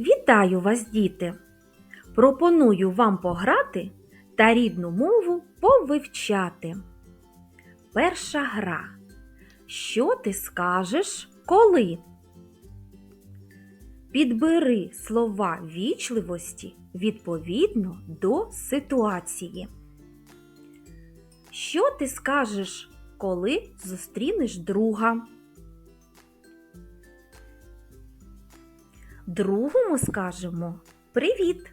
Вітаю вас, діти! Пропоную вам пограти та рідну мову повивчати. Перша гра. Що ти скажеш, коли? Підбери слова вічливості відповідно до ситуації. Що ти скажеш, коли зустрінеш друга? Другому скажемо привіт.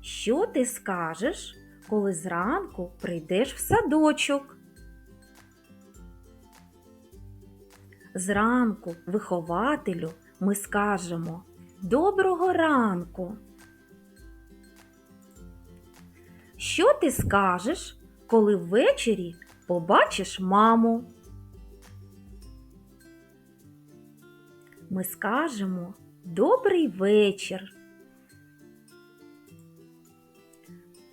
Що ти скажеш, коли зранку прийдеш в садочок? Зранку вихователю ми скажемо Доброго ранку. Що ти скажеш, коли ввечері побачиш маму? Ми скажемо Добрий вечір.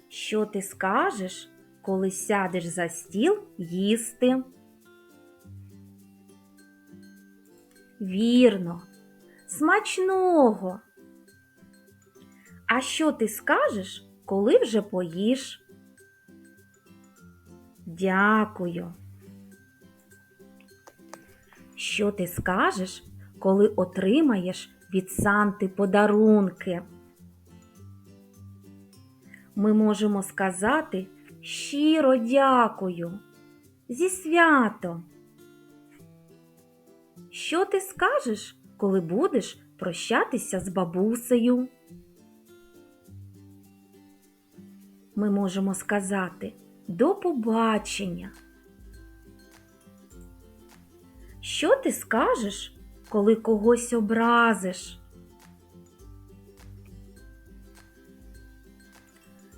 Що ти скажеш, коли сядеш за стіл їсти? Вірно, смачного. А що ти скажеш, коли вже поїш? Дякую. Що ти скажеш, коли отримаєш від Санти подарунки? Ми можемо сказати щиро дякую. Зі святом. Що ти скажеш, коли будеш прощатися з бабусею? Ми можемо сказати до побачення. Що ти скажеш, коли когось образиш?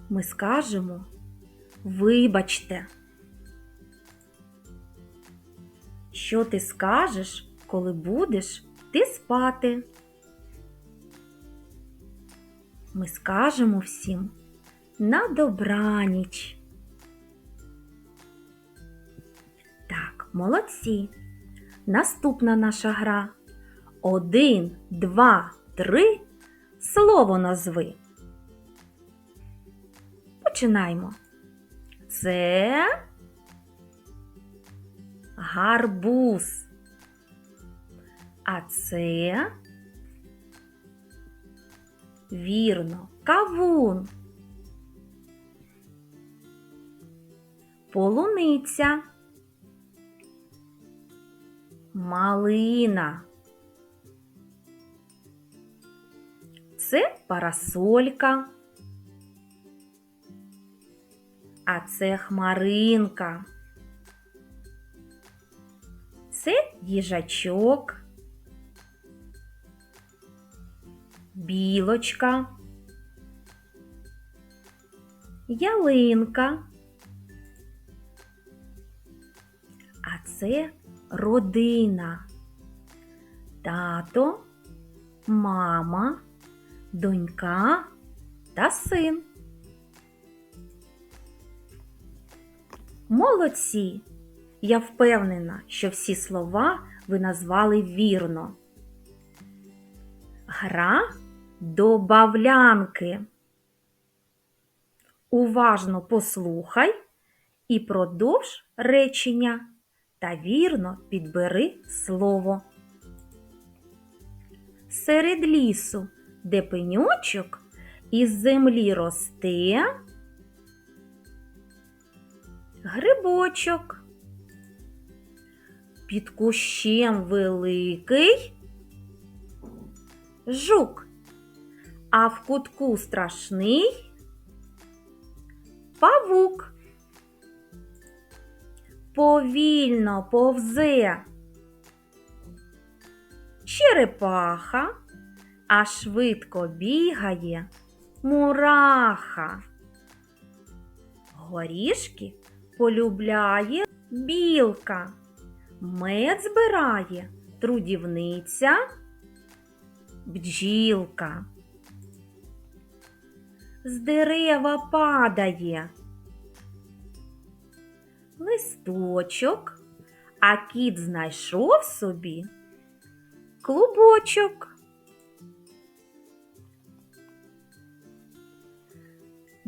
Ми скажемо Вибачте. Що ти скажеш, коли будеш ти спати? Ми скажемо всім на добраніч. Так, молодці. Наступна наша гра. Один, два, три. Слово назви. Починаємо. Це гарбуз. А це вірно, кавун. Полуниця. Малина. Це парасолька. А це хмаринка. Це їжачок. Білочка. Ялинка. А це родина. Тато, мама, донька та син. Молодці! Я впевнена, що всі слова ви назвали вірно. Гра добавлянки. Уважно послухай і продовж речення та вірно підбери слово. Серед лісу, де пеньочок із землі росте грибочок. Під кущем великий жук, а в кутку страшний павук. Повільно повзе черепаха, а швидко бігає мураха. Горішки полюбляє білка, мед збирає трудівниця, бджілка. З дерева падає листочок, а кіт знайшов собі клубочок.